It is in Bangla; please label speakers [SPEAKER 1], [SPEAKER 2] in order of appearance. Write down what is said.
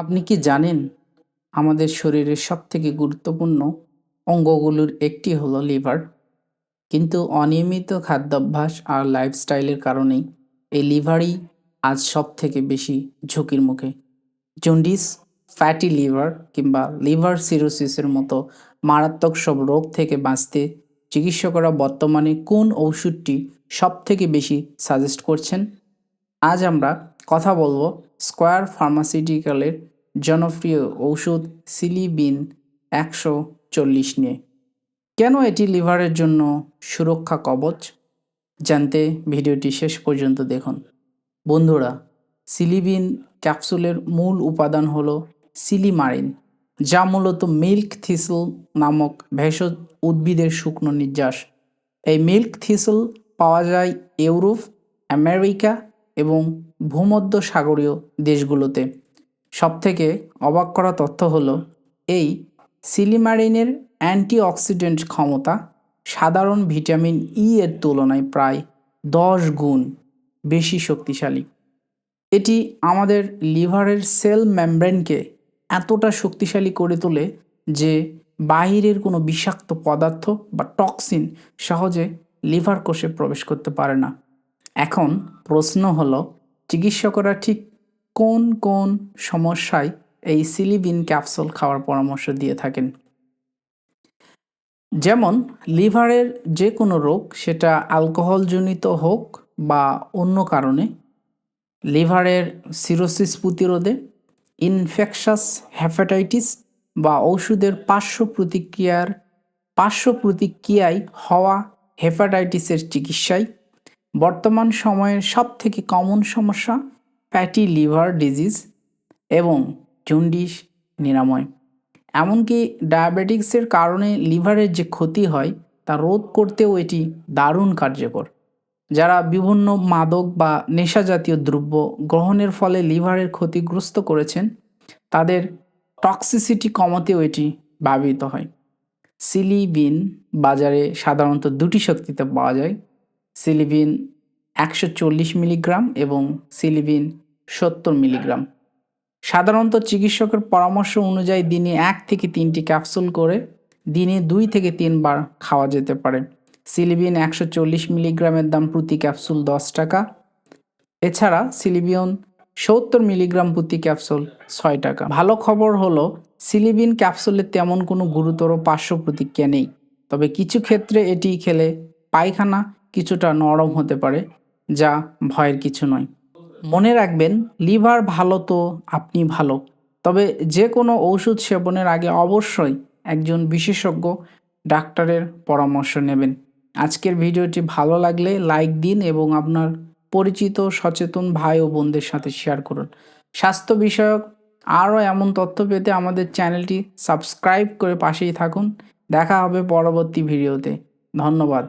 [SPEAKER 1] আপনি কি জানেন আমাদের শরীরের সবথেকে গুরুত্বপূর্ণ অঙ্গগুলোর একটি হলো লিভার? কিন্তু অনিয়মিত খাদ্যাভ্যাস আর লাইফস্টাইলের কারণেই এই লিভারই আজ সব থেকে বেশি ঝুঁকির মুখে। জন্ডিস ফ্যাটি লিভার কিংবা লিভার সিরোসিসের মতো মারাত্মক সব রোগ থেকে বাঁচতে চিকিৎসকরা বর্তমানে কোন ওষুধটি সব থেকে বেশি সাজেস্ট করছেন? আজ আমরা কথা বলব। স্কোয়ার ফার্মাসিউটিক্যালের জনপ্রিয় ঔষধ সিলিবিন একশো চল্লিশ নিয়ে। কেন এটি লিভারের জন্য সুরক্ষা কবচ? জানতে ভিডিওটি শেষ পর্যন্ত দেখুন। বন্ধুরা, সিলিবিন ক্যাপসুলের মূল উপাদান হলো সিলিমারিন, যা মূলত মিল্ক থিসল নামক ভেষজ উদ্ভিদের শুকনো নির্যাস। এই মিল্ক থিসল পাওয়া যায় ইউরোপ, আমেরিকা এবং ভূমধ্য সাগরীয় দেশগুলোতে। সবথেকে অবাক করা তথ্য হলো, এই সিলিমারিনের অ্যান্টিঅক্সিডেন্ট ক্ষমতা সাধারণ ভিটামিন ই এর তুলনায় প্রায় দশ গুণ বেশি শক্তিশালী। এটি আমাদের লিভারের সেল মেমব্রেনকে এতটা শক্তিশালী করে তোলে যে বাহিরের কোনো বিষাক্ত পদার্থ বা টক্সিন সহজে লিভার কোষে প্রবেশ করতে পারে না। এখন প্রশ্ন হলো, চিকিৎসকরা ঠিক কোন কোন সমস্যায় এই সিলিবিন ক্যাপসুল খাওয়ার পরামর্শ দিয়ে থাকেন? যেমন, লিভারের যে কোনো রোগ, সেটা অ্যালকোহলজনিত হোক বা অন্য কারণে, লিভারের সিরোসিস প্রতিরোধে, ইনফেকশাস হ্যাপাটাইটিস বা ওষুধের পার্শ্ব প্রতিক্রিয়ার, পার্শ্ব প্রতিক্রিয়ায় হওয়া হেপাটাইটিসের চিকিৎসায় বর্তমান সময়ের সব থেকে কমন সমস্যা ফ্যাটি লিভার ডিজিজ এবং জন্ডিস নিরাময়। এমনকি ডায়াবেটিক্সের কারণে লিভারের যে ক্ষতি হয়, তা রোধ করতেও এটি দারুণ কার্যকর। যারা বিভিন্ন মাদক বা নেশা জাতীয় দ্রব্য গ্রহণের ফলে লিভারের ক্ষতিগ্রস্ত করেছেন, তাদের টক্সিসিটি কমাতেও এটি ব্যবহৃত হয়। সিলি বিন বাজারে সাধারণত দুটি শক্তিতে পাওয়া যায় সিলিবিন একশো চল্লিশ মিলিগ্রাম এবং সিলিবিন সত্তর মিলিগ্রাম। সাধারণত চিকিৎসকের পরামর্শ অনুযায়ী দিনে এক থেকে তিনটি ক্যাপসুল করে দিনে দুই থেকে তিনবার খাওয়া যেতে পারে। সিলিবিন একশো চল্লিশ মিলিগ্রামের দাম প্রতি ক্যাপসুল দশ টাকা। এছাড়া সিলিবিয়ন সত্তর মিলিগ্রাম প্রতি ক্যাপসুল ছয় টাকা। ভালো খবর হলো, সিলিবিন ক্যাপসুলের তেমন কোনো গুরুতর পার্শ্ব প্রতিক্রিয়া নেই। তবে কিছু ক্ষেত্রে এটি খেলে পায়খানা কিছুটা নরম হতে পারে, যা ভয়ের কিছু নয়। মনে রাখবেন, লিভার ভালো তো আপনি ভালো, তবে যে কোনো ওষুধ সেবনের আগে অবশ্যই একজন বিশেষজ্ঞ ডাক্তারের পরামর্শ নেবেন। আজকের ভিডিওটি ভালো লাগলে লাইক দিন এবং আপনার পরিচিত সচেতন ভাই ও বোনদের সাথে শেয়ার করুন। স্বাস্থ্য বিষয়ক আরও এমন তথ্য পেতে আমাদের চ্যানেলটি সাবস্ক্রাইব করে পাশেই থাকুন। দেখা হবে পরবর্তী ভিডিওতে। ধন্যবাদ।